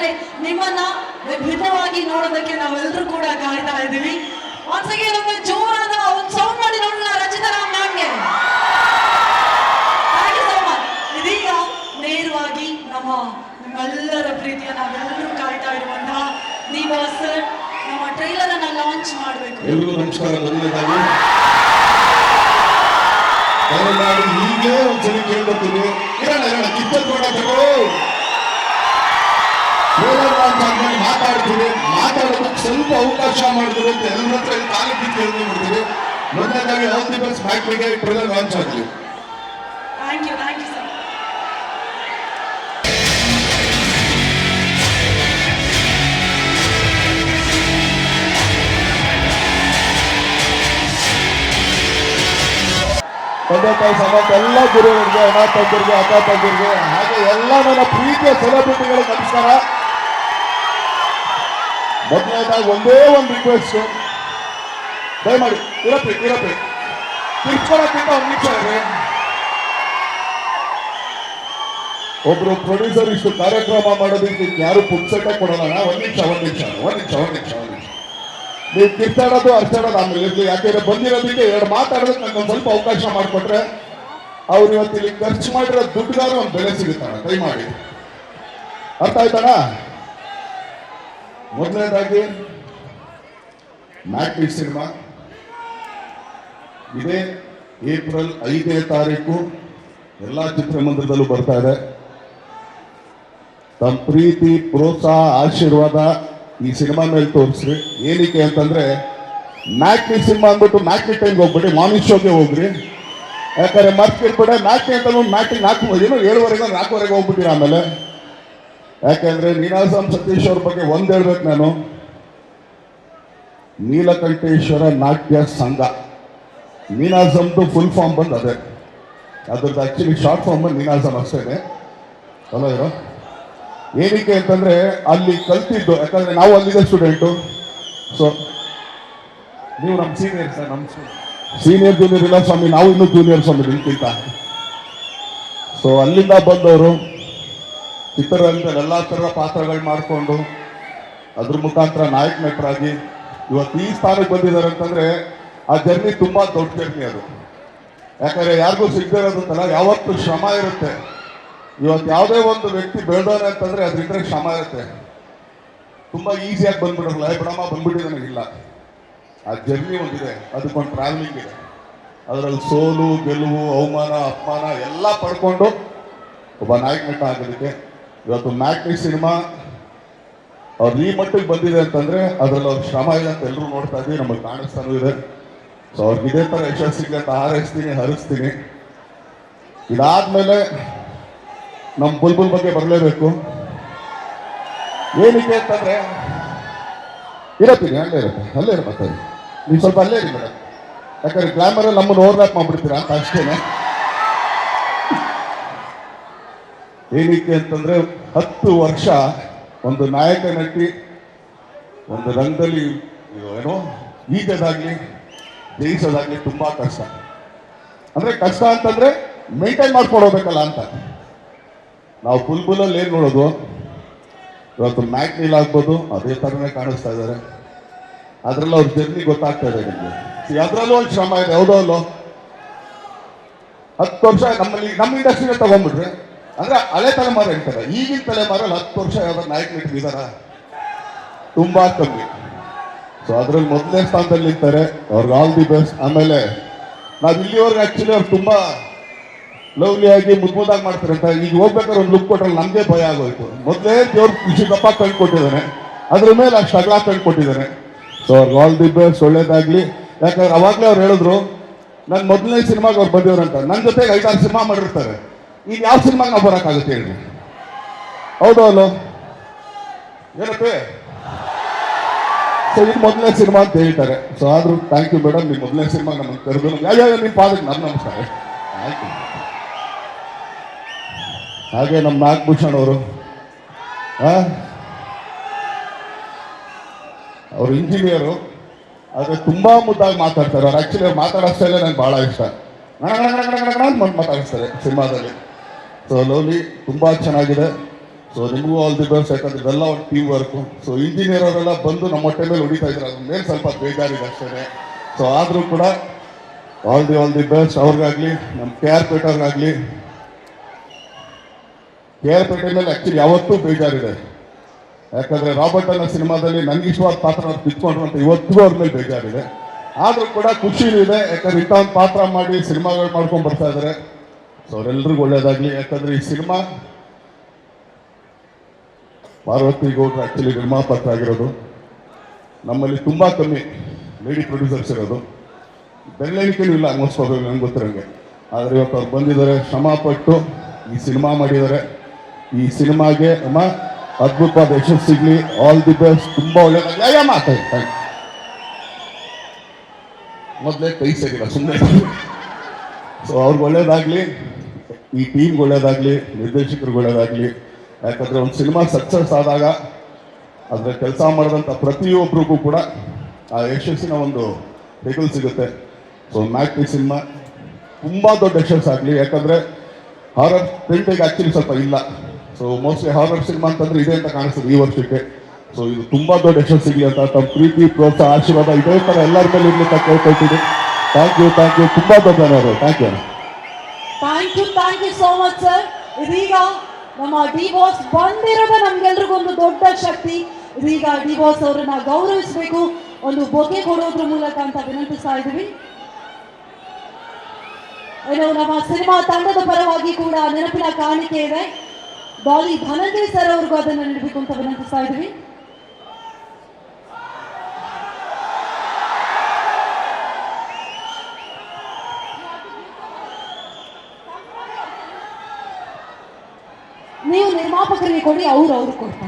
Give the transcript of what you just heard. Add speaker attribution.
Speaker 1: ಯಾಕಂದ್ರೆ ನಿಮ್ಮನ್ನ ವಿಭಿನ್ನವಾಗಿ ನೋಡೋದಕ್ಕೆ ನಾವೆಲ್ಲರೂ ಕೂಡ ಕಾಯ್ತಾ ಇದ್ದೀವಿ. ಒಂದ್ಸಗೆ ನಮ್ಮ ಜೋರಾದ ಒಂದು ಸೌಂಡ್ ಮಾಡಿ ನೋಡೋಣ ಮ್ಯಾಮ್ಗೆ. You so much. ಇದೀಗ ನೇರವಾಗಿ ನಮ್ಮ ನಿಮ್ಮೆಲ್ಲರ ಪ್ರೀತಿಯ ನಾವೆಲ್ಲರೂ ಕಾಯ್ತಾ ಇರುವಂತಹ ನೀವಾ ಸರ್ ನಮ್ಮ ಟ್ರೈಲರ್ ಅನ್ನ ಲಾಂಚ್ ಮಾಡಬೇಕು.
Speaker 2: ಎಲ್ರಿಗೂ ನಮಸ್ಕಾರ ಮೊದಲನೇದಾಗಿ ಈಗ ಹೀಗೆ ಕೇಳ್ಬರ್ತೀನಿ ಇರೋಣ ಇರೋಣ ಕಿತ್ತಲ್ ಕೂಡ ತಗೋ ಟ್ರೇಲರ್ ಲಾಂಚ್ ಆದ್ಮೇಲೆ ಮಾತಾಡ್ತೀವಿ. ಮಾತಾಡೋದಕ್ಕೆ ಸ್ವಲ್ಪ ಅವಕಾಶ ಮಾಡಿದ್ರು ಅಂತ ಎಲ್ಲರ ಹತ್ರ ಇಲ್ಲಿ ಕಾಲು ಬಿದ್ದು ಕೇಳ್ಕೊಂಡ್ಬಿಡ್ತೀವಿ ಮೊದಲನೇದಾಗಿ ಆಲ್ ದಿ ಬೆಸ್ಟ್ ಫ್ಯಾಕ್ಟ್ರಿಗೆ ಟ್ರೇಲರ್ ಲಾಂಚ್ ಆಗಲಿ
Speaker 1: thank you thank you sir
Speaker 2: ತಂದೆ ತಾಯಿ ಸಮೇತ ಎಲ್ಲ ಗುರುಗಳಿಗೆ ಅಣ್ಣ ತಂದರಿಗೆ ಅಕ್ಕ ತಂದರಿಗೆ ಹಾಗೆ ಎಲ್ಲ ನನ್ನ ಪ್ರೀತಿಯ ಸೆಲೆಬ್ರಿಟಿಗಳಿಗೆ ನಮಸ್ಕಾರ. ಮೊದಲನೇದಾಗಿ ಒಂದೇ ಒಂದು ರಿಕ್ವೆಸ್ಟ್ ದಯಮಾಡಿ ಇರಪ್ಪಿ ಇರಪ್ಪಿ ತಿರ್ಸ್ಕೊಳಕ್ಕಿಂತ ಒಂದು ನಿಮಿಷ ಒಬ್ರು ಪ್ರೊಡ್ಯೂಸರ್ ಇಷ್ಟು ಕಾರ್ಯಕ್ರಮ ಮಾಡೋದಕ್ಕೆ ಯಾರು ಪುಸ್ತಕ ಕೊಡೋಣ ಒಂದು ನಿಮಿಷ ಒಂದು ನಿಮಿಷ ಒಂದು ನಿಮಿಷ ಒಂದು ನಿಮಿಷ ಒಂದು ನಿಮಿಷ. ನೀವು ಕಿತ್ತಾಡೋದು ಅರ್ಚಾಡೋದು ಆಮೇಲೆ ಇರ್ಲಿ. ಯಾಕೆಂದ್ರೆ ಬಂದಿರೋದಕ್ಕೆ ಎರಡು ಮಾತಾಡೋದಕ್ಕೆ ನಂಗೆ ಸ್ವಲ್ಪ ಅವಕಾಶ ಮಾಡಿಕೊಟ್ರೆ ಅವ್ರು ಇವತ್ತು ಇಲ್ಲಿ ಖರ್ಚು ಮಾಡಿರೋ ದುಡ್ಡುಗಾರ ಒಂದು ಬೆಲೆ ಸಿಗುತ್ತಾನೆ ಮಾಡಿ ಅರ್ಥ ಆಯ್ತಣ್ಣ ಮೊದಲನೇದಾಗಿ, ಮ್ಯಾಟ್ರಿಕ್ ಸಿನಿಮಾ. ಇದೇ ಏಪ್ರಿಲ್ ಐದನೇ ತಾರೀಕು ಎಲ್ಲ ಚಿತ್ರಮಂದಿರದಲ್ಲೂ ಬರ್ತಾ ಇದೆ. ತಮ್ಮ ಪ್ರೀತಿ, ಪ್ರೋತ್ಸಾಹ, ಆಶೀರ್ವಾದ ಈ ಸಿನಿಮಾ ಮೇಲೆ ತೋರಿಸ್ರಿ. ಏನಕ್ಕೆ ಅಂತಂದ್ರೆ ಮ್ಯಾಟ್ನಿ ಸಿನಿಮಾ ಅಂದ್ಬಿಟ್ಟು ಮ್ಯಾಟ್ನಿ ಟೈಮ್ಗೆ ಹೋಗ್ಬಿಡಿ ಮಾರ್ನಿಂಗ್ ಶೋಗೆ ಹೋಗ್ರಿ. ಯಾಕಂದ್ರೆ ಮರ್ತ್ಬಿಟ್ಬಿಡೆ ಮ್ಯಾಟ್ನಿ ಅಂತ ಮ್ಯಾಟ್ನಿ ನಾಲ್ಕು ಏನೋ ಏಳುವರೆಗೆ ನಾಲ್ಕುವರೆಗೆ ಹೋಗ್ಬಿಟ್ಟಿರ ಆಮೇಲೆ. ಯಾಕಂದ್ರೆ ನೀನಾಸಂ ಸತೀಶ್ ಅವ್ರ ಬಗ್ಗೆ ಒಂದ್ ಹೇಳ್ಬೇಕು ನಾನು. ನೀಲಕಂಠೇಶ್ವರ ನಾಟ್ಯ ಸಂಘ. ನೀನಾಸಮ್ದು ಫುಲ್ ಫಾರ್ಮ್ ಬಂದು ಅದೇ ಅದ್ರದ್ದು ಆಕ್ಚುಲಿ ಶಾರ್ಟ್ ಫಾರ್ಮ್ ಬಂದು ನೀನಾಸಮ್ ಅಷ್ಟೇನೆ. ಅಲ್ಲ ಇರೋ ಏನಕ್ಕೆ ಅಂತಂದ್ರೆ ಅಲ್ಲಿ ಕಲ್ತಿದ್ದು, ಯಾಕಂದ್ರೆ ನಾವು ಅಲ್ಲಿದೆ ಸ್ಟೂಡೆಂಟು ಸೊ ನೀವು ನಮ್ಮ ಸೀನಿಯರ್ ಸರ್ ನಮ್ಮ ಸೀನಿಯರ್ ಜೂನಿಯರ್ ಇಲ್ಲ ಸ್ವಾಮಿ, ನಾವು ಇನ್ನೂ ಜೂನಿಯರ್ ಸ್ವಾಮಿ ನಿಮ್ಗಿಂತ ಸೊ ಅಲ್ಲಿಂದ ಬಂದವರು ಚಿತ್ರರಂಗದಲ್ಲಿ ಎಲ್ಲ ಥರ ಪಾತ್ರಗಳು ಮಾಡಿಕೊಂಡು ಅದ್ರ ಮುಖಾಂತರ ನಾಯಕ ನಟರಾಗಿ ಇವತ್ತು ಈ ಸ್ಥಾನಕ್ಕೆ ಬಂದಿದ್ದಾರೆ ಅಂತಂದ್ರೆ ಆ ಜರ್ನಿ ತುಂಬಾ ದೊಡ್ಡ ಜರ್ನಿ ಅದು. ಯಾಕಂದ್ರೆ ಯಾರಿಗೂ ಸಿಗದೇ ಇರೋದಂತಲ್ಲ ಯಾವತ್ತು ಶ್ರಮ ಇರುತ್ತೆ. ಇವತ್ತು ಯಾವುದೇ ಒಂದು ವ್ಯಕ್ತಿ ಬೆಳೆದವನೇ ಅಂತಂದ್ರೆ ಅದ್ರಿಂದ ಶ್ರಮ ಇರುತ್ತೆ. ತುಂಬಾ ಈಸಿಯಾಗಿ ಬಂದ್ಬಿಡಲ್ಲ ಬಿಡಮ್ಮ ಬಂದ್ಬಿಟ್ಟಿದೆ ಇಲ್ಲ. ಆ ಜರ್ನಿ ಒಂದಿದೆ, ಅದಕ್ಕೊಂದು ಟ್ರಾವೆಲಿಂಗ್ ಇದೆ. ಅದರಲ್ಲಿ ಸೋಲು, ಗೆಲುವು, ಅವಮಾನ, ಅಪಮಾನ ಎಲ್ಲ ಪಡ್ಕೊಂಡು ಒಬ್ಬ ನಾಯಕ ನಟ ಆಗೋದಕ್ಕೆ ಇವತ್ತು ಮ್ಯಾಟ್ನಿ ಸಿನಿಮಾ ಅವ್ರು ಈ ಮಟ್ಟಿಗೆ ಬಂದಿದೆ ಅಂತಂದ್ರೆ ಅದ್ರಲ್ಲಿ ಅವ್ರ ಶ್ರಮ ಇದೆ ಅಂತ ಎಲ್ಲರೂ ನೋಡ್ತಾ ಇದ್ದೀವಿ, ನಮಗೆ ಕಾಣಿಸ್ತಾನೂ ಇದೆ. ಸೊ ಅವ್ರಿಗೆ ಇದೇ ಥರ ಯಶಸ್ಸಿಗೆ ಅಂತ ಹಾರೈಸ್ತೀನಿ, ಹರಿಸ್ತೀನಿ. ಇದಾದ್ಮೇಲೆ ನಮ್ಮ ಬುಲ್ಬುಲ್ ಬಗ್ಗೆ ಬರಲೇಬೇಕು. ಏನಕ್ಕೆ ಅಂತಂದ್ರೆ, ಇರತ್ತೀನಿ, ಅಲ್ಲೇ ಇರುತ್ತೆ, ಅಲ್ಲೇ ಇರ ಮತ್ತೆ ನೀವು ಸ್ವಲ್ಪ ಅಲ್ಲೇ ಇರಿ ಮೇಡಮ್ ಯಾಕಂದ್ರೆ ಗ್ಲಾಮರಲ್ಲಿ ನಮ್ಮನ್ನು ಓವರ್ಲ್ಯಾಪ್ ಮಾಡ್ಬಿಡ್ತೀರಾ ಅಂತ ಅಷ್ಟೇನೆ. ಏನಕ್ಕೆ ಅಂತಂದ್ರೆ ಹತ್ತು ವರ್ಷ ಒಂದು ನಾಯಕ ನಟಿ ಒಂದು ರಂಗದಲ್ಲಿ ಏನೋ ಈಗದಾಗಲಿ ಜಯಿಸೋದಾಗ್ಲಿ ತುಂಬಾ ಕಷ್ಟ. ಅಂದ್ರೆ ಕಷ್ಟ ಅಂತಂದ್ರೆ ಮೇಂಟೈನ್ ಮಾಡ್ಕೊಡೋಬೇಕಲ್ಲ ಅಂತ. ನಾವು ಬುಲ್ಬುಲಲ್ಲಿ ಏನು ನೋಡೋದು? ಇವತ್ತು ಮ್ಯಾಕ್ನಿಲ್ ಆಗ್ಬೋದು, ಅದೇ ಥರನೇ ಕಾಣಿಸ್ತಾ ಇದ್ದಾರೆ ಅದರಲ್ಲೂ ಅವ್ರ ಜರ್ನಿ ಗೊತ್ತಾಗ್ತಾ ಇದೆ ನಿಮಗೆ. ಅದರಲ್ಲೂ ಒಂದು ಶ್ರಮ ಇದೆ ಯಾವುದೋ ಅಲ್ಲೋ? ಹತ್ತು ವರ್ಷ ನಮ್ಮಲ್ಲಿ, ನಮ್ಮ ಇಂಡಸ್ಟ್ರಿನ ತಗೊಂಡ್ಬಿಟ್ರೆ ಅಂದ್ರೆ ಹಳೆ ತಲೆಮಾರು ಹೇಳ್ತಾರೆ, ಈಗಿನ ತಲೆಮಾರಲ್ಲಿ ಹತ್ತು ವರ್ಷ ಯಾವ್ದಾರು ನಾಯಕ ಇಟ್ಟಿದಾರ ತುಂಬಾ ಕಮ್ಮಿ. ಸೊ ಅದ್ರಲ್ಲಿ ಮೊದಲನೇ ಸ್ಥಾನದಲ್ಲಿ ಇರ್ತಾರೆ ಅವ್ರಿಗೆ ಆಲ್ ದಿ ಬೆಸ್ಟ್ ಆಮೇಲೆ ನಾವು ಇಲ್ಲಿವರೆಗೆ ಆಕ್ಚುಲಿ ಅವ್ರು ತುಂಬಾ ಆಗಿ ಮುದ್ಮುದಾಗಿ ಮಾಡ್ತಾರೆ ಅಂತ, ಈಗ ಹೋಗ್ಬೇಕಾದ್ರೆ ಒಂದು ಲುಕ್ ಕೊಟ್ಟರೆ ನಮಗೆ ಭಯ ಆಗೋಯ್ತು. ಮೊದಲೇ ದೇವ್ರ ಖುಷಿ ಕಂಡು ಕೊಟ್ಟಿದ್ದಾನೆ, ಅದ್ರ ಮೇಲೆ ಆ ಅಗಲ ಕಂಡು ಕೊಟ್ಟಿದ್ದಾನೆ. ಸೊ ಅವ್ರಿಗೆ ಆಲ್ ದಿ ಬೆಸ್ಟ್ ಒಳ್ಳೇದಾಗ್ಲಿ. ಯಾಕಂದ್ರೆ ಅವಾಗಲೇ ಅವ್ರು ಹೇಳಿದ್ರು ನನ್ನ ಮೊದಲನೇ ಸಿನಿಮಾಗೆ ಅವ್ರು ಬಂದಿವ್ರಂತ. ನನ್ನ ಜೊತೆಗೆ ಐದಾರು ಸಿನಿಮಾ ಮಾಡಿರ್ತಾರೆ. ಈಗ ಯಾವ ಸಿನಿಮಾಗೆ ನಾವು ಬರೋಕ್ಕಾಗುತ್ತೆ ಹೇಳಿ. ಹೌದು ಅಲ್ಲೋ? ಏನಪ್ಪೇ? ಸೊ ಇದು ಮೊದಲನೇ ಸಿನಿಮಾ ಅಂತ ಹೇಳ್ತಾರೆ. ಸೊ ಆದರೂ ಥ್ಯಾಂಕ್ ಯು ಮೇಡಮ್ ನಿಮ್ಮ ಮೊದಲನೇ ಸಿನಿಮಾ ನಮಗೆ ಕರೆದು ಯಾವ ನಿಮ್ಮ ಪಾದಕ್ಕೆ ನನ್ನ ನಮಸ್ಕಾರ. ಆಯ್ತು ಹಾಗೆ ನಮ್ಮ ನಾಗಭೂಷಣ್ ಅವರು. ಅವರು ಇಂಜಿನಿಯರು ಆದರೆ ತುಂಬಾ ಮುದ್ದಾಗಿ ಮಾತಾಡ್ತಾರೆ. ಅವ್ರು ಆ್ಯಕ್ಚುಲಿ ಅವ್ರು ಮಾತಾಡೋ ಸ್ಟೈಲೇ ನಂಗೆ ಭಾಳ ಇಷ್ಟ. ಮಾತಾಡಿಸ್ತಾರೆ ಸಿನಿಮಾದಲ್ಲಿ. ಸೊ ಲವ್ಲಿ ತುಂಬಾ ಚೆನ್ನಾಗಿದೆ. ಸೊ ನಿಮಗೂ ಆಲ್ ದಿ ಬೆಸ್ಟ್ ಯಾಕಂದ್ರೆ ಇದೆಲ್ಲ ಒಂದು ಟೀಮ್ ವರ್ಕು ಸೊ ಇಂಜಿನಿಯರ್ ಅವರೆಲ್ಲ ಬಂದು ನಮ್ಮ ಹೊಟ್ಟೆ ಮೇಲೆ ಹೊಡಿತಾ ಇದ್ದಾರೆ. ಅದ್ರ ಮೇಲೆ ಸ್ವಲ್ಪ ಬೇಜಾರಿದೆ ಅಷ್ಟೇ ಸೊ ಆದರೂ ಕೂಡ all the all the best ಅವ್ರಿಗಾಗಲಿ ನಮ್ಮ ಕೆ ಆರ್ ಪೇಟರ್ಗಾಗಲಿ ಕೆ ಆರ್ ಪೇಟೆ ಮೇಲೆ ಆ್ಯಕ್ಚುಲಿ ಯಾವತ್ತೂ ಬೇಜಾರಿದೆ. ಯಾಕಂದ್ರೆ ರಾಬರ್ಟ್ ಅನ್ನೋ ಸಿನಿಮಾದಲ್ಲಿ ನನಗೆ ಇಷ್ಟವಾದ ಪಾತ್ರ ಕಿತ್ಕೊಂಡ್ರು ಅಂತ ಇವತ್ತಿಗೂ ಅವ್ರ ಮೇಲೆ ಬೇಜಾರಿದೆ. ಆದರೂ ಕೂಡ ಖುಷಿನೂ ಇದೆ, ಯಾಕಂದ್ರೆ ಇಂಥ ಒಂದು ಪಾತ್ರ ಮಾಡಿ ಸಿನಿಮಾಗಳು ಮಾಡ್ಕೊಂಡು ಬರ್ತಾ ಇದ್ದಾರೆ. ಅವರೆಲ್ಲರಿಗೂ ಒಳ್ಳೇದಾಗಲಿ. ಯಾಕಂದ್ರೆ ಈ ಸಿನಿಮಾ ಪಾರ್ವತಿ ಗೌಡ್ರು ಆ್ಯಕ್ಚುಲಿ ನಿರ್ಮಾಪಕ ಆಗಿರೋದು. ನಮ್ಮಲ್ಲಿ ತುಂಬ ಕಮ್ಮಿ ಲೇಡಿ ಪ್ರೊಡ್ಯೂಸರ್ಸ್ ಇರೋದು. ಬೆರಳೆಣಿಕೆನೂ ಇಲ್ಲ ಆಲ್ಮೋಸ್ಟ್ ನಂಗೆ ಗೊತ್ತಿರಂಗೆ ಆದರೆ ಇವತ್ತು ಅವ್ರು ಬಂದಿದ್ದಾರೆ, ಶ್ರಮ ಪಟ್ಟು ಈ ಸಿನಿಮಾ ಮಾಡಿದ್ದಾರೆ. ಈ ಸಿನಿಮಾಗೆ ಅಮ್ಮ ಅದ್ಭುತವಾದ ಯಶಸ್ಸು ಸಿಗ್ಲಿ ಆಲ್ ದಿ ಬೆಸ್ಟ್ ತುಂಬ ಒಳ್ಳೆಯ ಮಾತಾಡಿ ಥ್ಯಾಂಕ್ ಮೊದಲೇ ಕೈ ಸೇರಿಲ್ಲ ಸುಮ್ಮನೆ ಸೊ ಅವ್ರಿಗೆ ಒಳ್ಳೇದಾಗಲಿ. ಈ ಟೀಮ್ಗೆ ಒಳ್ಳೇದಾಗಲಿ ನಿರ್ದೇಶಕರು ಒಳ್ಳೇದಾಗಲಿ ಯಾಕಂದರೆ ಒಂದು ಸಿನಿಮಾ ಸಕ್ಸಸ್ ಆದಾಗ ಅದರ ಕೆಲಸ ಮಾಡಿದಂಥ ಪ್ರತಿಯೊಬ್ಬರಿಗೂ ಕೂಡ ಆ ಯಶಸ್ಸಿನ ಒಂದು ಹೆಗಲು ಸಿಗುತ್ತೆ. ಸೊ ಮ್ಯಾಕ್ಟಿ ಸಿನಿಮಾ ತುಂಬ ದೊಡ್ಡ ಯಶಸ್ಸು ಆಗಲಿ. ಯಾಕಂದರೆ ಹಾರರ್ ಪ್ರಿಂಟಿಗೆ ಆ್ಯಕ್ಚುಲಿ ಸ್ವಲ್ಪ ಇಲ್ಲ. ಸೊ ಮೋಸ್ಟ್ಲಿ ಹಾರರ್ ಸಿನಿಮಾ ಅಂತಂದರೆ ಇದೆ ಅಂತ ಕಾಣಿಸ್ತದೆ ಈ ವರ್ಷಕ್ಕೆ. ಸೊ ಇದು ತುಂಬ ದೊಡ್ಡ ಯಶಸ್ಸು ಸಿಗಲಿ ಅಂತ ತಮ್ಮ ಪ್ರೀತಿ, ಪ್ರೋತ್ಸಾಹ, ಆಶೀರ್ವಾದ, ಇದೇ ಥರ ಎಲ್ಲರ ಮೇಲೆ ಇರಲಿ ಅಂತ ಕೇಳ್ಕೊಳ್ತೀನಿ. ಥ್ಯಾಂಕ್ ಯು ಥ್ಯಾಂಕ್ ಯು ತುಂಬ ದೊಡ್ಡ thank you
Speaker 1: thank you thank you so much sir ಇದೀಗ ನಮ್ಮ ಡಿ ಬಾಸ್ ಬಂದಿರೋದು ನಮ್ಗೆಲ್ರಿಗೂ ಒಂದು ದೊಡ್ಡ ಶಕ್ತಿ. ಇದೀಗ ಡಿ ಬಾಸ್ ಅವರನ್ನ ಗೌರವಿಸಬೇಕು. ಒಂದು ಬೊಕೆ ಕೊಡೋದ್ರ ಮೂಲಕ ಅಂತ ವಿನಂತಿಸ್ತಾ ಇದ್ದೀವಿ. ಏನು ನಮ್ಮ ಸಿನಿಮಾ ತಂಡದ ಪರವಾಗಿ ಕೂಡ ನೆನಪಿನ ಕಾಣಿಕೆ ಇದೆ. ಬಾಲಿ ಧನಂಜಯ್ ಸರ್ ಅವ್ರಿಗೂ ಅದನ್ನು ನೀಡಬೇಕು ಅಂತ ವಿನಂತಿಸ್ತಾ ಇದ್ದೀವಿ. ನೀವು ನಿರ್ಮಾಪಕರಿಗೆ ಕೊಡಿ ಅವ್ರು ಅವ್ರು ಕೊಡ್ತಾರೆ